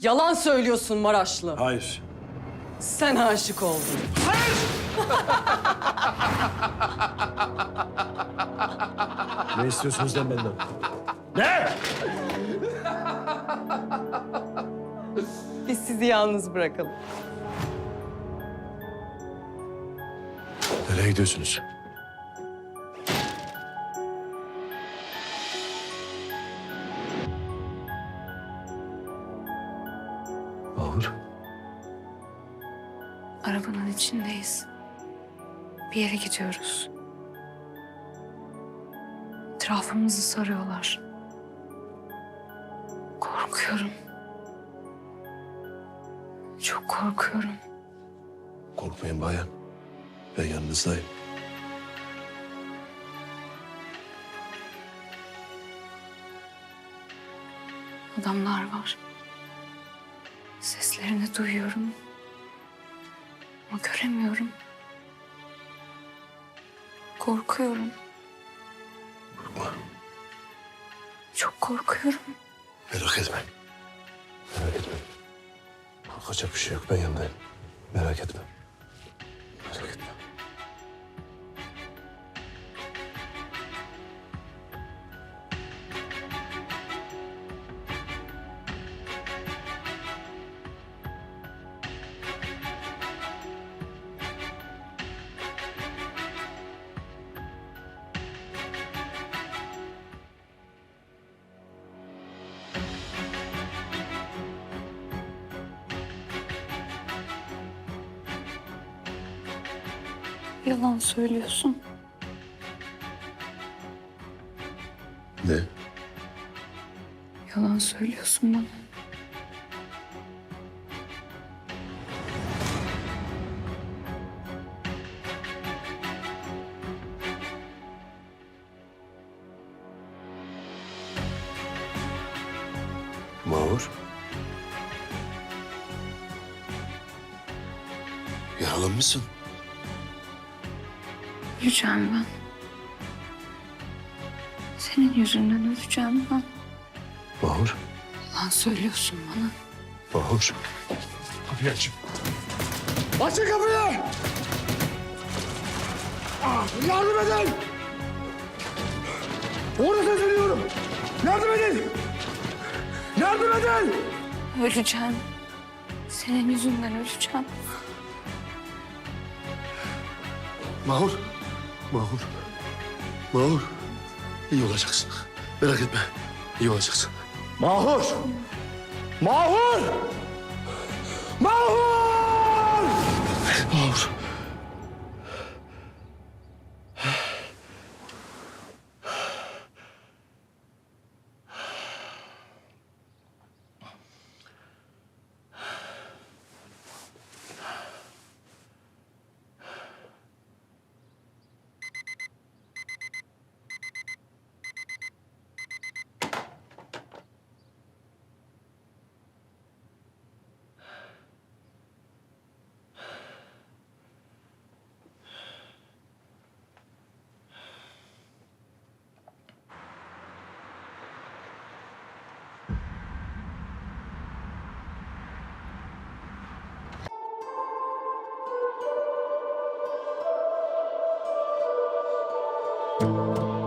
Yalan söylüyorsun Maraşlı. Hayır. Sen aşık oldun. Ne istiyorsunuz lan benden? Ne? Biz sizi yalnız bırakalım. Nereye gidiyorsunuz? Mahur. Arabanın içindeyiz. Bir yere gidiyoruz. Etrafımızı sarıyorlar. Korkuyorum. Çok korkuyorum. Korkmayın bayan. Ben yanınızdayım. Adamlar var. Seslerini duyuyorum. Ama göremiyorum. Korkuyorum. Korkma. Çok korkuyorum. Merak etme. Merak etme. Korkacak bir şey yok. Ben yanındayım. Merak etme. Yalan söylüyorsun. Ne? Yalan söylüyorsun bana. Mahur. Yaralanmışsın. Öleceğim ben. Senin yüzünden öleceğim ben. Mahur. Yalan söylüyorsun bana. Mahur. Kapıyı aç. Açın kapıyı! Ah, Yardım edin! Orada sesleniyorum. Yardım edin! Yardım edin! Öleceğim. Senin yüzünden öleceğim. Mahur. Mahur. Mahur. İyi olacaksın. Merak etme. İyi olacaksın. Mahur! Mahur! Mahur! Mahur. Música